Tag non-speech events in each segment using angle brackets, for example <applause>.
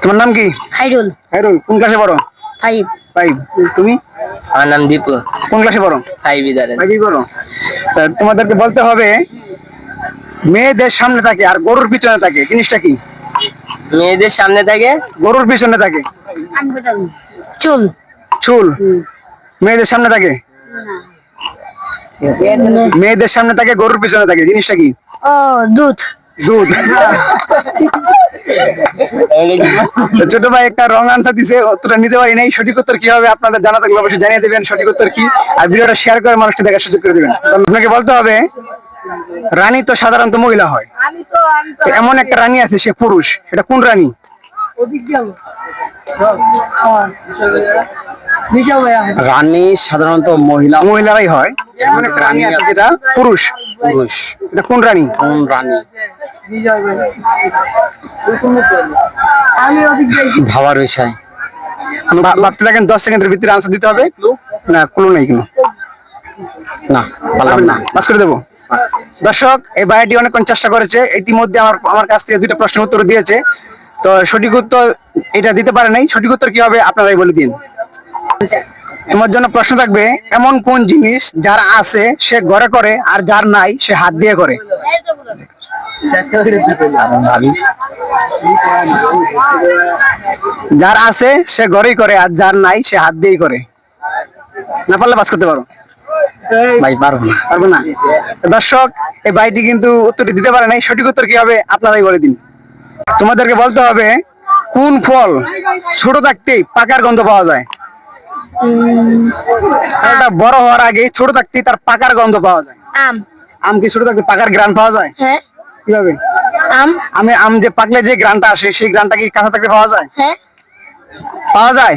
তোমার নাম কি? খাইরুল খাইরুল কোন ক্লাসে পড়ো? ফাইভ ফাইভ তুমি? আমার নাম দীপু। কোন ক্লাসে পড়ো? ফাইভ ইদারে ফাইভই পড়ো। তোমাদেরকে বলতে হবে মেয়েদের সামনে থাকে আর গরুর পিছনে থাকে। জিনিসটা কি? মেয়েদের সামনে থাকে? গরুর পিছনে থাকে। চুল। চুল। মেয়েদের সামনে থাকে? মেয়েদের সামনে থাকে গরুর পিছনে থাকে। জিনিসটা কি? ও দুধ। দুধ <laughs> ছোট ভাই একটা রং আনসার দিছে উত্তরটা নিতে পারি নাই। সঠিক উত্তর কি হবে আপনাদের জানা থাকলে অবশ্যই জানিয়ে দেবেন সঠিক উত্তর কি? আর ভিডিওটা শেয়ার করে মানুষকে দেখার সুযোগ করে দেবেন। আপনাকে বলতে হবে রানী তো সাধারণত মহিলা হয়। তো এমন একটা রানী আছে সে পুরুষ। এটা কোন রানী? রানী সাধারণত মহিলা মহিলারাই হয়। রানী আছে যেটা পুরুষ। পুরুষ। এটা কোন রানী? কোন রানী? ভাবার বিষয়। ভাবতে থাকেন দশ সেকেন্ডের ভিতরে আনসার দিতে হবে। না ক্লু নেই কোনো। না পারলাম না। পাস করে দেবো। দর্শক এই ভাইটি অনেকক্ষণ চেষ্টা করেছে। ইতিমধ্যে আমার আমার কাছ থেকে দুইটা প্রশ্নের উত্তর দিয়েছে। তো সঠিক উত্তর এটা দিতে পারে নাই। সঠিক উত্তর কি হবে আপনারাই বলে দিন। তোমার জন্য প্রশ্ন থাকবে, এমন কোন জিনিস যার আছে সে ঘরে করে আর যার নাই সে হাত দিয়ে করে? যার আছে সে ঘরেই করে আর যার নাই সে হাত দিয়েই করে। না পারলে বাস করতে পারো। ভাই, পারব না। পারব না। দর্শক, এই ভাইটি কিন্তু উত্তরটি দিতে পারে নাই। সঠিক উত্তর কি হবে? আপনারাই বলে দিন। তোমাদেরকে বলতে হবে, কোন ফল ছোট থাকতেই পাকার গন্ধ পাওয়া যায়? ফলটা বড় হওয়ার আগে ছোট থাকতেই তার পাকার গন্ধ পাওয়া যায়। আম। আম কি ছোট থাকতে পাকার গ্রান পাওয়া যায়? হ্যাঁ। কীভাবে? আম। আমি আম যে পাকলে যে গ্রানটা আসে সেই গ্রানটা কি কাঁচা থাকতে পাওয়া যায়? হ্যাঁ। পাওয়া যায়।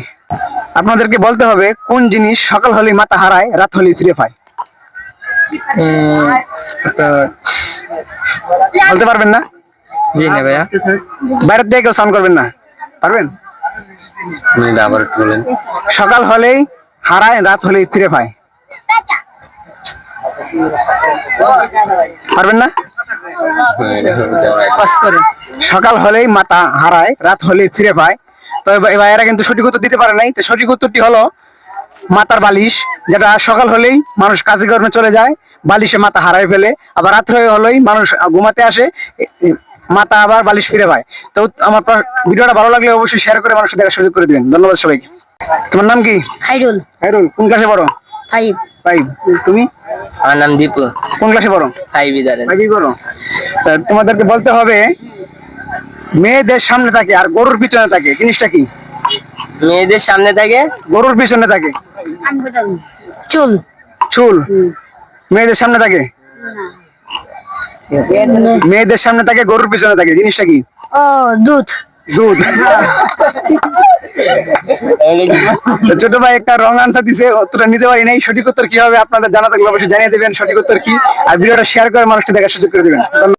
আপনাদেরকে বলতে হবে কোন জিনিস সকাল হলে মাথা হারায় রাত হলে ফিরে পায়? বলতে পারবেন না? জি না ভাইয়া। বাইরের থেকে কেউ সাউন্ড করবেন না। পারবেন? সকাল হলেই হারায়, রাত হলেই ফিরে পায়। পারবেন না? সকাল হলেই মাথা হারায়, রাত হলেই ফিরে পায়। তো এই ভাইয়েরা কিন্তু সঠিক উত্তর দিতে পারে নাই। তো সঠিক উত্তরটি হলো মাথার বালিশ, যেটা সকাল হলেই মানুষ কাজে কর্মে চলে যায়। বালিশে মাথা হারায় ফেলে। আবার রাত হয়ে হলেই মানুষ ঘুমাতে আসে। মাথা আবার বালিশ ফিরে পায় তো আমার ভিডিওটা ভালো লাগলে অবশ্যই শেয়ার করে মানুষের দেখার সুযোগ করে দিবেন। ধন্যবাদ সবাইকে। তোমার নাম কি? খাইরুল। হাইরুল কোন ক্লাসে পড়ো? ফাইভ। ফাইভ। তুমি? আমার নাম দীপু। কোন ক্লাসে পড়ো? ফাইভ ইদারে ফাইভই পড়ো। তা তোমাদেরকে বলতে হবে মেয়েদের সামনে থাকে আর গরুর পিছনে থাকে। জিনিসটা কি? মেয়েদের সামনে থাকে? গরুর পিছনে থাকে। চুল। চুল। মেয়েদের সামনে থাকে? মেয়েদের সামনে থাকে গরুর পিছনে থাকে জিনিসটা কি? ও দুধ। দুধ। ছোট ভাই একটা রং আনসার দিছে অতটা নিতে পারি নাই সঠিক উত্তর কি হবে আপনাদের জানা থাকলে অবশ্যই জানিয়ে দেবেন সঠিক উত্তর কি? আর ভিডিওটা শেয়ার করে মানুষকে দেখার সুযোগ করে দিবেন।